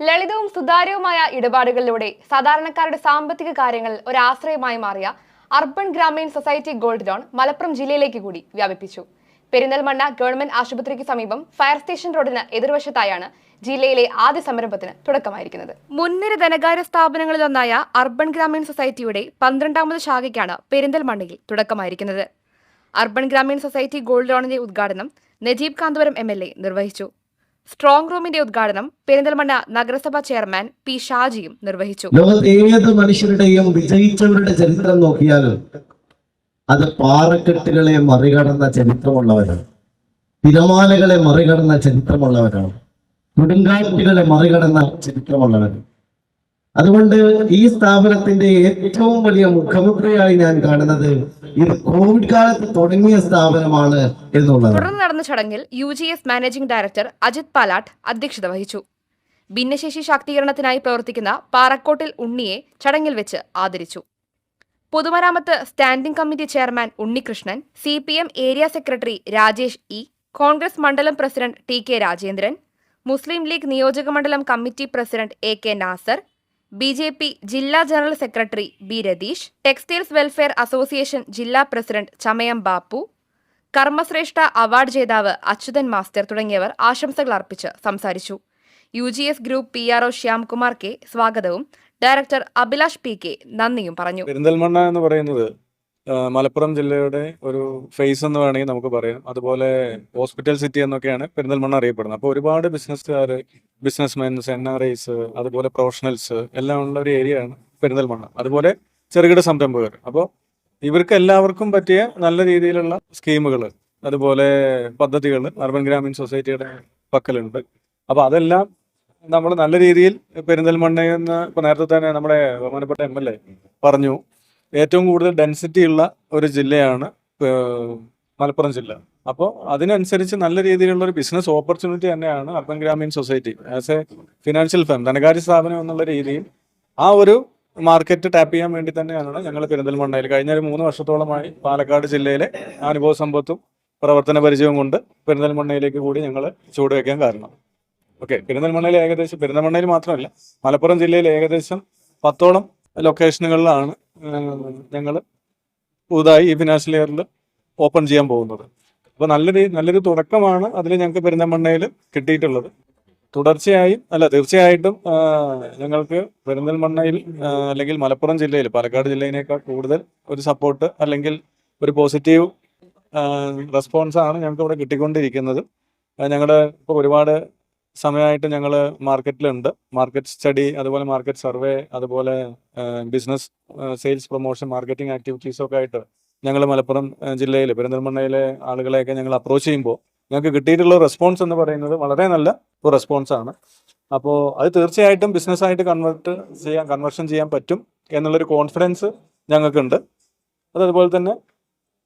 ലളിതവും സുതാര്യവുമായ ഇടപാടുകളിലൂടെ സാധാരണക്കാരുടെ സാമ്പത്തിക കാര്യങ്ങൾ ഒരാശ്രയമായി മാറിയ urban Grameen society gold loan Malappuram ജില്ലയിലേക്ക് കൂടി വ്യാപിപ്പിച്ചു. പെരിന്തൽമണ്ണ ഗവൺമെന്റ് ആശുപത്രിക്ക് സമീപം ഫയർ സ്റ്റേഷൻ റോഡിന് എതിർവശത്തായാണ് ജില്ലയിലെ ആദ്യ സംരംഭത്തിന് തുടക്കമായിരിക്കുന്നത്. മുൻനിര ധനകാര്യ സ്ഥാപനങ്ങളിലൊന്നായ അർബൻ ഗ്രാമീൺ സൊസൈറ്റിയുടെ പന്ത്രണ്ടാമത് ശാഖയ്ക്കാണ് പെരിന്തൽമണ്ണയിൽ തുടക്കമായിരിക്കുന്നത്. അർബൻ ഗ്രാമീൺ സൊസൈറ്റി ഗോൾഡ് ലോണിന്റെ ഉദ്ഘാടനം നജീബ് കാന്തപുരം എം നിർവഹിച്ചു. സ്ട്രോങ് റൂമിന്റെ ഉദ്ഘാടനം പെരിന്തൽമണ്ണ നഗരസഭാ ചെയർമാൻ പി ഷാജിയും നിർവഹിച്ചു. ഏത് മനുഷ്യരുടെയും വിജയിച്ചവരുടെ ചരിത്രം നോക്കിയാൽ അത് പാറക്കെട്ടുകളെ മറികടന്ന ചരിത്രമുള്ളവരാണ്. തിരമാലകളെ മറികടന്ന ചരിത്രമുള്ളവരാണ്. കൊടുങ്കാറ്റുകളെ മറികടന്ന ചരിത്രമുള്ളവരാണ്. അതുകൊണ്ട് ഈ സ്ഥാപനത്തിന്റെ ഏറ്റവും വലിയ മുഖമുദ്രയായി ഞാൻ കാണുന്നത് ഇത് കോവിഡ് കാലത്ത് തുടങ്ങിയ സ്ഥാപനമാണ് എന്നുള്ളത് തുടർന്ന് നടന്ന ചടങ്ങിൽ U G S managing director Ajith Palatt അധ്യക്ഷത വഹിച്ചു. ഭിന്നശേഷി ശാക്തീകരണത്തിനായി പ്രവർത്തിക്കുന്ന പാറക്കോട്ടിൽ ഉണ്ണിയെ ചടങ്ങിൽ വെച്ച് ആദരിച്ചു. പൊതുമരാമത്ത് standing committee chairman Unnikrishnan C P M area secretary Rajesh E Congress മണ്ഡലം president T K Rajendran Muslim League നിയോജക മണ്ഡലം committee president A K Nasar B J P ജില്ലാ general secretary B Ratheesh textiles welfare association ജില്ലാ president Chamayam Bappu കർമ്മശ്രേഷ്ഠ award ജേതാവ് Achuthan master തുടങ്ങിയവർ ആശംസകൾ അർപ്പിച്ച് സംസാരിച്ചു. U G S group P R O Shyamkumar K സ്വാഗതവും ഡയറക്ടർ അഭിലാഷ് പി കെ നന്ദിയും പറഞ്ഞു. പെരിന്തൽമണ്ണ എന്ന് പറയുന്നത് മലപ്പുറം ജില്ലയുടെ ഒരു ഫേസ് എന്ന് വേണമെങ്കിൽ നമുക്ക് പറയാം. അതുപോലെ ഹോസ്പിറ്റൽ സിറ്റി എന്നൊക്കെയാണ് പെരിന്തൽമണ്ണ അറിയപ്പെടുന്നത്. അപ്പോൾ ഒരുപാട് ബിസിനസ്സുകാർ ബിസിനസ്മെൻസ് എൻ ആർ ഐസ് അതുപോലെ പ്രൊഫഷണൽസ് എല്ലാം ഉള്ള ഒരു ഏരിയ ആണ് പെരിന്തൽമണ്ണ. അതുപോലെ ചെറുകിട സംരംഭകർ. അപ്പോൾ ഇവർക്ക് എല്ലാവർക്കും പറ്റിയ നല്ല രീതിയിലുള്ള സ്കീമുകൾ അതുപോലെ പദ്ധതികൾ അർബൻ ഗ്രാമീൺ സൊസൈറ്റിയുടെ പക്കലുണ്ട്. അപ്പോൾ അതെല്ലാം നമ്മൾ നല്ല രീതിയിൽ പെരിന്തൽമണ്ണയെന്ന് ഇപ്പോൾ നേരത്തെ തന്നെ നമ്മുടെ ബഹുമാനപ്പെട്ട എം എൽ എ പറഞ്ഞു. ഏറ്റവും കൂടുതൽ ഡെൻസിറ്റി ഉള്ള ഒരു ജില്ലയാണ് മലപ്പുറം ജില്ല. അപ്പോൾ അതിനനുസരിച്ച് നല്ല രീതിയിലുള്ള ഒരു ബിസിനസ് ഓപ്പർച്യൂണിറ്റി തന്നെയാണ് urban Grameen society as a financial firm ധനകാര്യ സ്ഥാപനം എന്നുള്ള രീതിയിൽ ആ ഒരു മാർക്കറ്റ് ടാപ്പ് ചെയ്യാൻ വേണ്ടി തന്നെയാണ് ഞങ്ങൾ പെരിന്തൽമണ്ണയിൽ കഴിഞ്ഞ ഒരു മൂന്ന് വർഷത്തോളമായി പാലക്കാട് ജില്ലയിലെ അനുഭവ സമ്പത്തും പ്രവർത്തന പരിചയവും കൊണ്ട് പെരിന്തൽമണ്ണയിലേക്ക് കൂടി ഞങ്ങൾ ചുവടുവെക്കാൻ കാരണം. ഓക്കെ പെരിന്തൽമണ്ണയിൽ ഏകദേശം പെരിന്തൽമണ്ണയിൽ മാത്രമല്ല മലപ്പുറം ജില്ലയിൽ ഏകദേശം പത്തോളം ലൊക്കേഷനുകളിലാണ് ഞങ്ങൾ പുതുതായി ഈ ഫിനാൻഷ്യൽ ഇയറിൽ ഓപ്പൺ ചെയ്യാൻ പോകുന്നത്. അപ്പോൾ നല്ലൊരു നല്ലൊരു തുടക്കമാണ് അതിൽ ഞങ്ങൾക്ക് പെരിന്തൽമണ്ണയിൽ കിട്ടിയിട്ടുള്ളത്. തുടർച്ചയായും അല്ല തീർച്ചയായിട്ടും ഞങ്ങൾക്ക് പെരിന്തൽമണ്ണയിൽ അല്ലെങ്കിൽ മലപ്പുറം ജില്ലയിൽ പാലക്കാട് ജില്ലയിനേക്കാൾ കൂടുതൽ ഒരു സപ്പോർട്ട് അല്ലെങ്കിൽ ഒരു പോസിറ്റീവ് റെസ്പോൺസാണ് ഞങ്ങൾക്ക് ഇവിടെ കിട്ടിക്കൊണ്ടിരിക്കുന്നത്. ഞങ്ങളുടെ ഇപ്പോൾ ഒരുപാട് സമയമായിട്ട് ഞങ്ങൾ മാർക്കറ്റിലുണ്ട്. മാർക്കറ്റ് സ്റ്റഡി അതുപോലെ മാർക്കറ്റ് സർവേ അതുപോലെ business sales promotion marketing activities ഒക്കെ ആയിട്ട് ഞങ്ങൾ മലപ്പുറം ജില്ലയിൽ പെരിന്തൽമണ്ണയിലെ ആളുകളെയൊക്കെ ഞങ്ങൾ അപ്രോച്ച് ചെയ്യുമ്പോൾ ഞങ്ങൾക്ക് കിട്ടിയിട്ടുള്ള റെസ്പോൺസ് എന്ന് പറയുന്നത് വളരെ നല്ല ഒരു റെസ്പോൺസ് ആണ്. അപ്പോൾ അത് തീർച്ചയായിട്ടും ബിസിനസ്സായിട്ട് കൺവേർട്ട് ചെയ്യാൻ കൺവേർഷൻ ചെയ്യാൻ പറ്റും എന്നുള്ളൊരു കോൺഫിഡൻസ് ഞങ്ങൾക്കുണ്ട്. അത് അതുപോലെ തന്നെ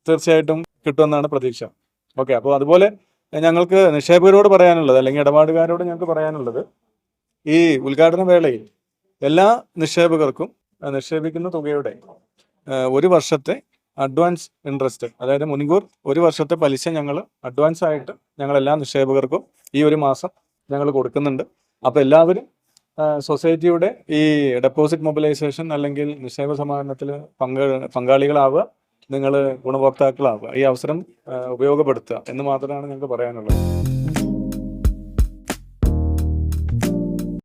തീർച്ചയായിട്ടും കിട്ടുമെന്നാണ് പ്രതീക്ഷ. ഓക്കെ അപ്പോൾ അതുപോലെ ഞങ്ങൾക്ക് നിക്ഷേപകരോട് പറയാനുള്ളത് അല്ലെങ്കിൽ ഇടപാടുകാരോട് ഞങ്ങൾക്ക് പറയാനുള്ളത് ഈ ഉദ്ഘാടന വേളയിൽ എല്ലാ നിക്ഷേപകർക്കും നിക്ഷേപിക്കുന്ന തുകയുടെ ഒരു വർഷത്തെ അഡ്വാൻസ് ഇൻട്രസ്റ്റ് അതായത് മുൻകൂർ ഒരു വർഷത്തെ പലിശ ഞങ്ങൾ അഡ്വാൻസ് ആയിട്ട് ഞങ്ങൾ എല്ലാ നിക്ഷേപകർക്കും ഈ ഒരു മാസം ഞങ്ങൾ കൊടുക്കുന്നുണ്ട്. അപ്പോൾ എല്ലാവരും സൊസൈറ്റിയുടെ ഈ ഡെപ്പോസിറ്റ് മൊബിലൈസേഷൻ അല്ലെങ്കിൽ നിക്ഷേപ സമാഹരണത്തിൽ പങ്ക പങ്കാളികളാവുക നിങ്ങൾ ഗുണഭോക്താക്കളാവുക. ഈ അവസരം ഉപയോഗപ്പെടുത്തുക എന്ന് മാത്രമാണ് ഞങ്ങൾക്ക് പറയാനുള്ളത്.